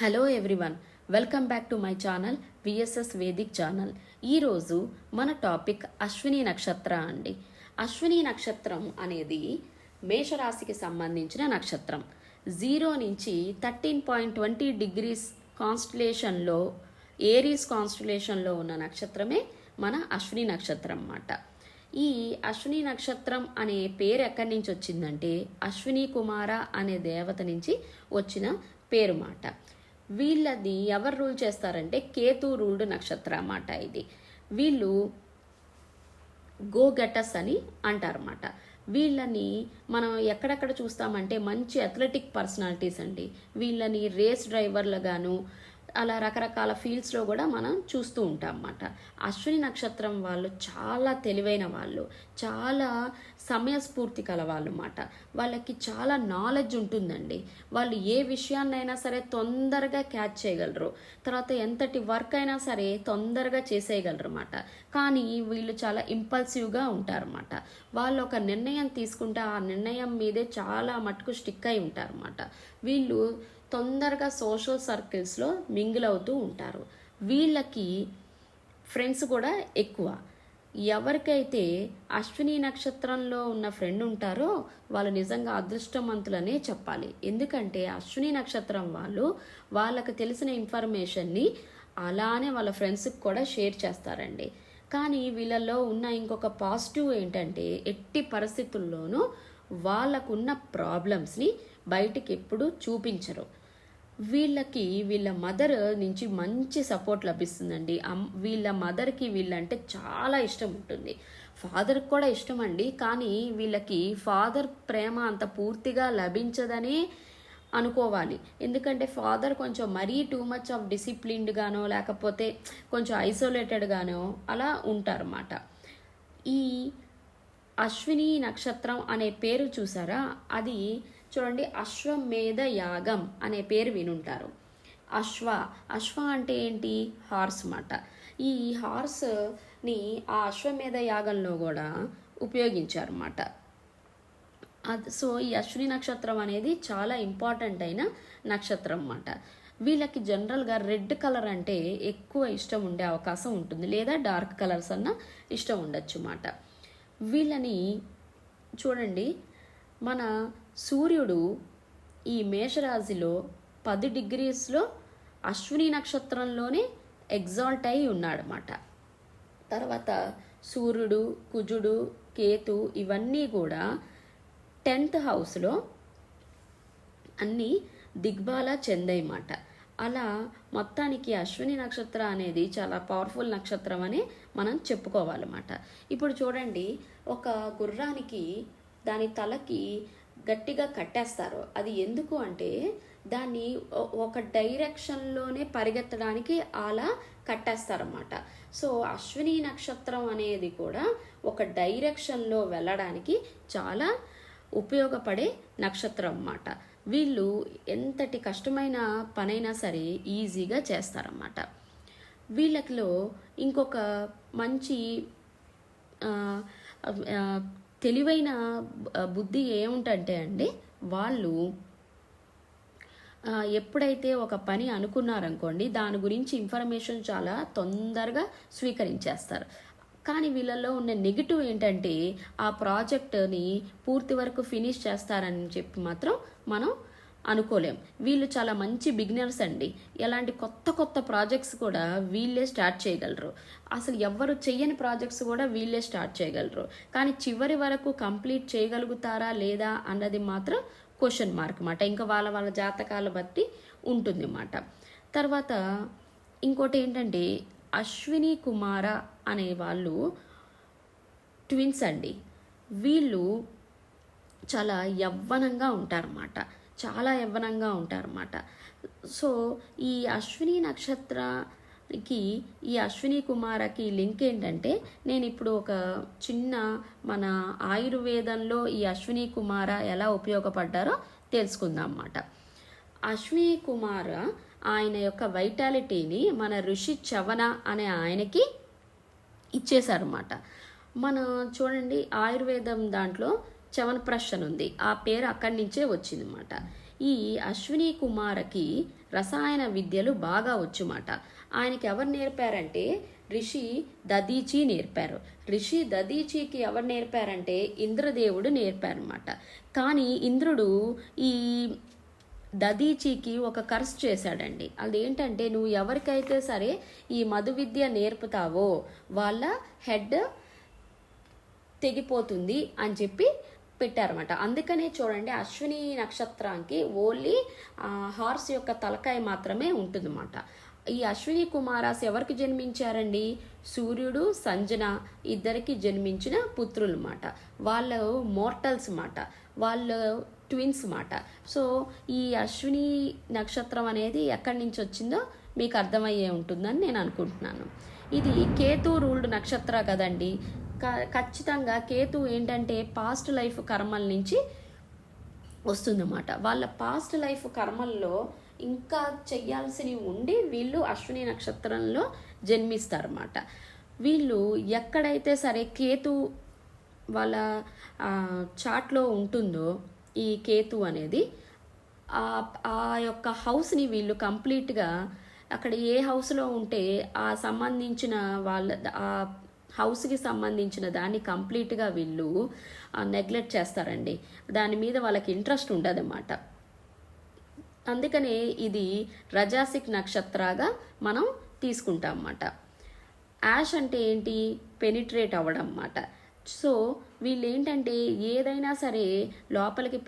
Hello everyone welcome back to my channel VSS Vedic channel ఈరోజు మన topic Ashwini నక్షత్ర అండి. అశ్విని నక్షత్రం అనేది మేషరాశికి సంబంధించిన నక్షత్రం. జీరో నుంచి థర్టీన్ పాయింట్ ట్వంటీ డిగ్రీస్ కాన్స్టలేషన్లో ఏరీస్ కాన్స్టలేషన్లో ఉన్న నక్షత్రమే మన అశ్విని నక్షత్రం అన్నమాట. ఈ అశ్విని నక్షత్రం అనే పేరు ఎక్కడి నుంచి వచ్చిందంటే అశ్విని కుమార అనే దేవత నుంచి వచ్చిన పేరు మాట వీళ్ళది ఎవరు రూల్ చేస్తారంటే కేతు రూల్డ్ నక్షత్రం అన్నమాట ఇది. వీళ్ళు గోగెటస్ అని అంటారన్నమాట. వీళ్ళని మనం ఎక్కడెక్కడ చూస్తామంటే మంచి అథ్లెటిక్ పర్సనాలిటీస్ అండి. వీళ్ళని రేస్ డ్రైవర్లుగాను అలా రకరకాల ఫీల్డ్స్లో కూడా మనం చూస్తూ ఉంటాం అన్నమాట. అశ్విని నక్షత్రం వాళ్ళు చాలా తెలివైన వాళ్ళు చాలా సమయస్ఫూర్తి కల వాళ్ళు అన్నమాట. వాళ్ళకి చాలా నాలెడ్జ్ ఉంటుందండి. వాళ్ళు ఏ విషయాన్నైనా సరే తొందరగా క్యాచ్ చేయగలరు. తర్వాత ఎంతటి వర్క్ అయినా సరే తొందరగా చేసేయగలరు అన్నమాట. కానీ వీళ్ళు చాలా ఇంపల్సివ్గా ఉంటారన్నమాట వాళ్ళు ఒక నిర్ణయం తీసుకుంటే ఆ నిర్ణయం మీదే చాలా మటుకు స్టిక్ అయి ఉంటారన్నమాట వీళ్ళు తొందరగా సోషల్ సర్కిల్స్లో మింగిల్ అవుతూ ఉంటారు. వీళ్ళకి ఫ్రెండ్స్ కూడా ఎక్కువ. ఎవరికైతే అశ్విని నక్షత్రంలో ఉన్న ఫ్రెండ్ ఉంటారో వాళ్ళు నిజంగా అదృష్టవంతులనే చెప్పాలి. ఎందుకంటే అశ్విని నక్షత్రం వాళ్ళు వాళ్ళకి తెలిసిన ఇన్ఫర్మేషన్ని అలానే వాళ్ళ ఫ్రెండ్స్కి కూడా షేర్ చేస్తారండి. కానీ వీళ్ళల్లో ఉన్న ఇంకొక పాజిటివ్ ఏంటంటే ఎట్టి పరిస్థితుల్లోనూ వాళ్ళకున్న ప్రాబ్లమ్స్ని బయటికి ఎప్పుడూ చూపించరు. వీళ్ళకి వీళ్ళ మదర్ నుంచి మంచి సపోర్ట్ లభిస్తుందండి. వీళ్ళ మదర్కి వీళ్ళంటే చాలా ఇష్టం ఉంటుంది. ఫాదర్కి కూడా ఇష్టం అండి కానీ వీళ్ళకి ఫాదర్ ప్రేమ అంత పూర్తిగా లభించదనే అనుకోవాలి. ఎందుకంటే ఫాదర్ కొంచెం మరీ టూ మచ్ ఆఫ్ డిసిప్లిన్డ్ గానో లేకపోతే కొంచెం ఐసోలేటెడ్ గానో అలా ఉంటారన్నమాట. ఈ అశ్విని నక్షత్రం అనే పేరు చూసారా? అది చూడండి అశ్వమేధ యాగం అనే పేరు వినుంటారు. అశ్వ అశ్వ అంటే ఏంటి? హార్స్ మాట. ఈ హార్స్ని ఆ అశ్వమేధ యాగంలో కూడా ఉపయోగించారన్నమాట. అది సో ఈ అశ్విని నక్షత్రం అనేది చాలా ఇంపార్టెంట్ అయిన నక్షత్రం అన్నమాట. వీళ్ళకి జనరల్గా రెడ్ కలర్ అంటే ఎక్కువ ఇష్టం ఉండే అవకాశం ఉంటుంది లేదా డార్క్ కలర్స్ అన్న ఇష్టం ఉండొచ్చు అన్నమాట. వీళ్ళని చూడండి మన సూర్యుడు ఈ మేషరాశిలో పది డిగ్రీస్లో అశ్విని నక్షత్రంలోనే ఎగ్జాల్ట్ అయి ఉన్నాడనమాట తర్వాత సూర్యుడు కుజుడు కేతు ఇవన్నీ కూడా టెన్త్ హౌస్లో అన్నీ దిగ్బాల చెందాయన్నమాట. అలా మొత్తానికి అశ్విని నక్షత్ర అనేది చాలా పవర్ఫుల్ నక్షత్రం అని మనం చెప్పుకోవాలన్నమాట. ఇప్పుడు చూడండి ఒక గుర్రానికి దాని తలకి గట్టిగా కట్టేస్తారు. అది ఎందుకు అంటే దాన్ని ఒక డైరెక్షన్లోనే పరిగెత్తడానికి అలా కట్టేస్తారన్నమాట. సో అశ్విని నక్షత్రం అనేది కూడా ఒక డైరెక్షన్లో వెళ్ళడానికి చాలా ఉపయోగపడే నక్షత్రం అన్నమాట. వీళ్ళు ఎంతటి కష్టమైన పనైనా సరే ఈజీగా చేస్తారన్నమాట. వీళ్ళకిలో ఇంకొక మంచి తెలివైన బుద్ధి ఏముంటంటే అండి వాళ్ళు ఎప్పుడైతే ఒక పని అనుకున్నారనుకోండి దాని గురించి ఇన్ఫర్మేషన్ చాలా తొందరగా స్వీకరించేస్తారు. కానీ వీళ్ళల్లో ఉన్న నెగిటివ్ ఏంటంటే ఆ ప్రాజెక్ట్ని పూర్తి వరకు ఫినిష్ చేస్తారని చెప్పి మాత్రం మనం అనుకోలేం. వీళ్ళు చాలా మంచి బిగినర్స్ అండి. ఎలాంటి కొత్త కొత్త ప్రాజెక్ట్స్ కూడా వీళ్ళే స్టార్ట్ చేయగలరు. అసలు ఎవ్వరు చెయ్యని ప్రాజెక్ట్స్ కూడా వీళ్ళే స్టార్ట్ చేయగలరు. కానీ చివరి వరకు కంప్లీట్ చేయగలుగుతారా లేదా అన్నది మాత్రం క్వశ్చన్ మార్క్ అన్నమాట ఇంకా వాళ్ళ వాళ్ళ జాతకాల బట్టి ఉంటుంది అన్నమాట తర్వాత ఇంకోటి ఏంటంటే అశ్విని కుమార అనే వాళ్ళు ట్విన్స్ అండి. వీళ్ళు చాలా యవ్వనంగా ఉంటారన్నమాట చాలా యవ్వనంగా ఉంటారన్నమాట. సో ఈ అశ్విని నక్షత్రానికి ఈ అశ్విని కుమారకి లింక్ ఏంటంటే నేను ఇప్పుడు ఒక చిన్న మన ఆయుర్వేదంలో ఈ అశ్విని కుమార ఎలా ఉపయోగపడ్డారో తెలుసుకుందాం అన్నమాట అశ్విని కుమార ఆయన యొక్క వైటాలిటీని మన ఋషి చవన అనే ఆయనకి ఇచ్చేశారన్నమాట. మన చూడండి ఆయుర్వేదం దాంట్లో చవనప్రశ్ అని ఉంది ఆ పేరు అక్కడి నుంచే వచ్చిందన్నమాట. ఈ అశ్విని కుమార్కి రసాయన విద్యలు బాగా వచ్చుమాట. ఆయనకి ఎవరు నేర్పారంటే రిషి దదీచి నేర్పారు. రిషి దదీచికి ఎవరు నేర్పారంటే ఇంద్రదేవుడు నేర్పారనమాట కానీ ఇంద్రుడు ఈ దదీచికి ఒక కర్స్ చేశాడండి. అదేంటంటే నువ్వు ఎవరికైతే సరే ఈ మధు విద్య నేర్పుతావో వాళ్ళ హెడ్ తెగిపోతుంది అని చెప్పి పెట్టారన్నమాట. అందుకనే చూడండి అశ్విని నక్షత్రానికి ఓన్లీ హార్స్ యొక్క తలకాయ మాత్రమే ఉంటుందన్నమాట. ఈ అశ్విని కుమారాస్ ఎవరికి జన్మించారండి? సూర్యుడు సంజన ఇద్దరికి జన్మించిన పుత్రులు అన్నమాట వాళ్ళు మోర్టల్స్ అన్నమాట. వాళ్ళు ట్విన్స్ మాట సో ఈ అశ్విని నక్షత్రం అనేది ఎక్కడి నుంచి వచ్చిందో మీకు అర్థమయ్యే ఉంటుందని నేను అనుకుంటున్నాను. ఇది కేతు రూల్డ్ నక్షత్ర కదండి. ఖచ్చితంగా కేతు ఏంటంటే పాస్ట్ లైఫ్ కర్మల నుంచి వస్తుందన్నమాట. వాళ్ళ పాస్ట్ లైఫ్ కర్మల్లో ఇంకా చెయ్యాల్సినవి ఉండి వీళ్ళు అశ్విని నక్షత్రంలో జన్మిస్తారన్నమాట. వీళ్ళు ఎక్కడైతే సరే కేతు వాళ్ళ చాట్లో ఉంటుందో ఈ కేతు అనేది ఆ ఆ యొక్క హౌస్ని వీళ్ళు కంప్లీట్గా అక్కడ ఏ హౌస్లో ఉంటే ఆ సంబంధించిన వాళ్ళ ఆ హౌస్కి సంబంధించిన దాన్ని కంప్లీట్గా వీళ్ళు నెగ్లెక్ట్ చేస్తారండి. దాని మీద వాళ్ళకి ఇంట్రెస్ట్ ఉండదన్నమాట. అందుకనే ఇది రజాసిక్ నక్షత్రాగా మనం తీసుకుంటాం అన్నమాట. యాష్ అంటే ఏంటి? పెనిట్రేట్ అవ్వడం అన్నమాట. సో వీళ్ళు ఏంటంటే ఏదైనా సరే లోపలికి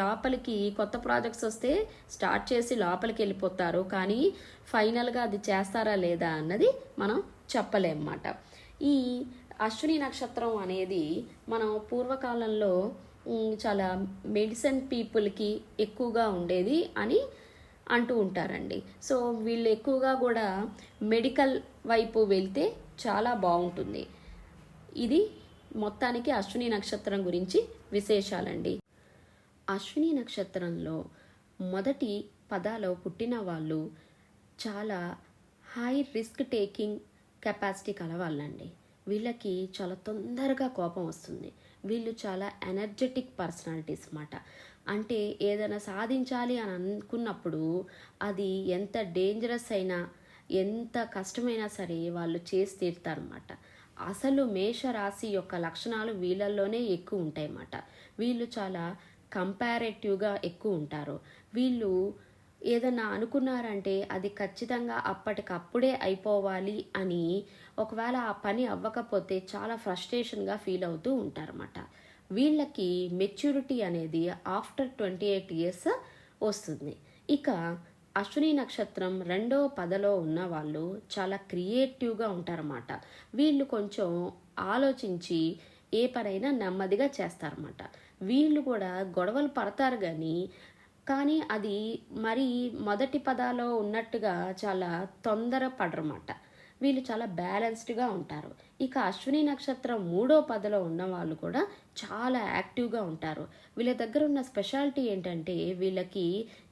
లోపలికి కొత్త ప్రాజెక్ట్స్ వస్తే స్టార్ట్ చేసి లోపలికి వెళ్ళిపోతారు. కానీ ఫైనల్గా అది చేస్తారా లేదా అన్నది మనం చెప్పలేమన్నమాట. ఈ అశ్విని నక్షత్రం అనేది మనం పూర్వకాలంలో చాలా మెడిసిన్ పీపుల్కి ఎక్కువగా ఉండేది అని అంటూ ఉంటారండి. సో వీళ్ళు ఎక్కువగా కూడా మెడికల్ వైపు వెళ్తే చాలా బాగుంటుంది. ఇది మొత్తానికి అశ్విని నక్షత్రం గురించి విశేషాలండి. అశ్విని నక్షత్రంలో మొదటి పదాలో పుట్టిన వాళ్ళు చాలా హై రిస్క్ టేకింగ్ కెపాసిటీ కలవాళ్ళండి వీళ్ళకి చాలా తొందరగా కోపం వస్తుంది. వీళ్ళు చాలా ఎనర్జెటిక్ పర్సనాలిటీస్ అన్నమాట. అంటే ఏదైనా సాధించాలి అని అనుకున్నప్పుడు అది ఎంత డేంజరస్ అయినా ఎంత కష్టమైనా సరే వాళ్ళు చేసి తీరుతారన్నమాట. అసలు మేషరాశి యొక్క లక్షణాలు వీళ్ళల్లోనే ఎక్కువ ఉంటాయి అన్నమాట వీళ్ళు చాలా కంపారేటివ్గా ఎక్కువ ఉంటారు. వీళ్ళు ఏదన్నా అనుకున్నారంటే అది ఖచ్చితంగా అప్పటికప్పుడే అయిపోవాలి అని ఒకవేళ ఆ పని అవ్వకపోతే చాలా ఫ్రస్ట్రేషన్గా ఫీల్ అవుతూ ఉంటారన్నమాట. వీళ్ళకి మెచ్యూరిటీ అనేది ఆఫ్టర్ ట్వంటీ ఎయిట్ ఇయర్స్ వస్తుంది. ఇక అశ్విని నక్షత్రం రెండో పదలో ఉన్న వాళ్ళు చాలా క్రియేటివ్గా ఉంటారన్నమాట. వీళ్ళు కొంచెం ఆలోచించి ఏ పనైనా నెమ్మదిగా చేస్తారన్నమాట. వీళ్ళు కూడా గొడవలు పడతారు కానీ కానీ అది మరి మొదటి పదాలో ఉన్నట్టుగా చాలా తొందర పడరమాట వీళ్ళు చాలా బ్యాలెన్స్డ్గా ఉంటారు. ఇక అశ్విని నక్షత్రం మూడో పదలో ఉన్న వాళ్ళు కూడా చాలా యాక్టివ్గా ఉంటారు. వీళ్ళ దగ్గర ఉన్న స్పెషాలిటీ ఏంటంటే వీళ్ళకి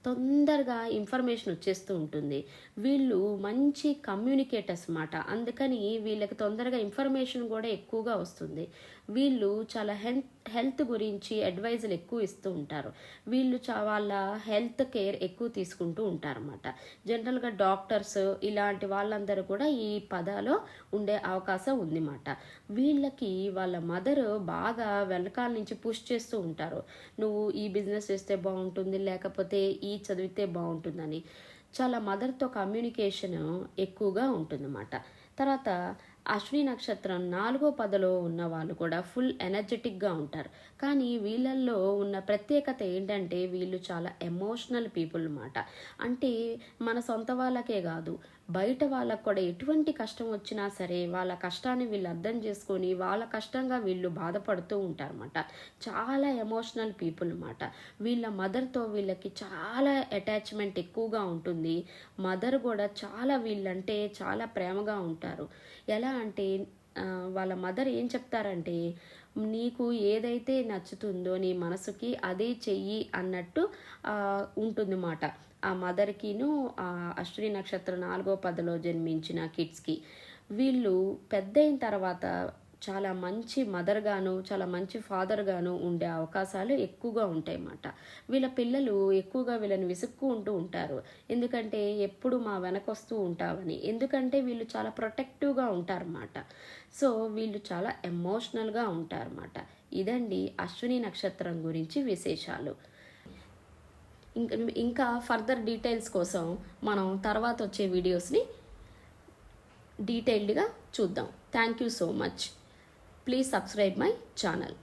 తొందరగా ఇన్ఫర్మేషన్ వచ్చేస్తూ ఉంటుంది. వీళ్ళు మంచి కమ్యూనికేటర్స్ అన్నమాట. అందుకని వీళ్ళకి తొందరగా ఇన్ఫర్మేషన్ కూడా ఎక్కువగా వస్తుంది. వీళ్ళు చాలా హెల్త్ హెల్త్ గురించి అడ్వైజులు ఎక్కువ ఇస్తూ ఉంటారు. వీళ్ళు వాళ్ళ హెల్త్ కేర్ ఎక్కువ తీసుకుంటూ ఉంటారన్నమాట జనరల్గా డాక్టర్స్ ఇలాంటి వాళ్ళందరూ కూడా ఈ పదాలో ఉండే అవకాశం ఉంది. ఉందన్నమాట. వీళ్ళకి వాళ్ళ మదర్ బాగా వెనకాల నుంచి పుష్ చేస్తూ ఉంటారు. నువ్వు ఈ బిజినెస్ చేస్తే బాగుంటుంది లేకపోతే ఈ చదివితే బాగుంటుందని. చాలా మదర్తో కమ్యూనికేషన్ ఎక్కువగా ఉంటుందన్నమాట. తర్వాత అశ్విని నక్షత్రం నాలుగో పదలో ఉన్న వాళ్ళు కూడా ఫుల్ ఎనర్జెటిక్గా ఉంటారు. కానీ వీళ్ళల్లో ఉన్న ప్రత్యేకత ఏంటంటే వీళ్ళు చాలా ఎమోషనల్ పీపుల్ అన్నమాట. అంటే మన సొంత వాళ్ళకే కాదు బయట వాళ్ళకు కూడా ఎటువంటి కష్టం వచ్చినా సరే వాళ్ళ కష్టాన్ని వీళ్ళు అర్థం చేసుకొని వాళ్ళ కష్టంగా వీళ్ళు బాధపడుతూ ఉంటారన్నమాట. చాలా ఎమోషనల్ పీపుల్ అనమాట వీళ్ళ మదర్తో వీళ్ళకి చాలా అటాచ్మెంట్ ఎక్కువగా ఉంటుంది. మదర్ కూడా చాలా వీళ్ళంటే చాలా ప్రేమగా ఉంటారు. ఎలా అంటే వాళ్ళ మదర్ ఏం చెప్తారంటే నీకు ఏదైతే నచ్చుతుందో నీ మనసుకి అదే చెయ్యి అన్నట్టు ఉంటుంది ఉంటుందన్నమాట. ఆ మదర్కిను ఆ అశ్విని నక్షత్రం నాలుగో పదలో జన్మించిన కిడ్స్కి. వీళ్ళు పెద్ద అయిన తర్వాత చాలా మంచి మదర్గాను చాలా మంచి ఫాదర్గాను ఉండే అవకాశాలు ఎక్కువగా ఉంటాయి అన్నమాట వీళ్ళ పిల్లలు ఎక్కువగా వీళ్ళని విసుక్కు ఉంటూ ఉంటారు. ఎందుకంటే ఎప్పుడు మా వెనకొస్తూ ఉంటావని. ఎందుకంటే వీళ్ళు చాలా ప్రొటెక్టివ్గా ఉంటారన్నమాట. సో వీళ్ళు చాలా ఎమోషనల్గా ఉంటారన్నమాట. ఇదండి అశ్విని నక్షత్రం గురించి విశేషాలు. ఇంకా ఫర్దర్ డీటెయిల్స్ కోసం మనం తర్వాత వచ్చే వీడియోస్ని డీటెయిల్డ్గా చూద్దాం. Thank you so much please subscribe my channel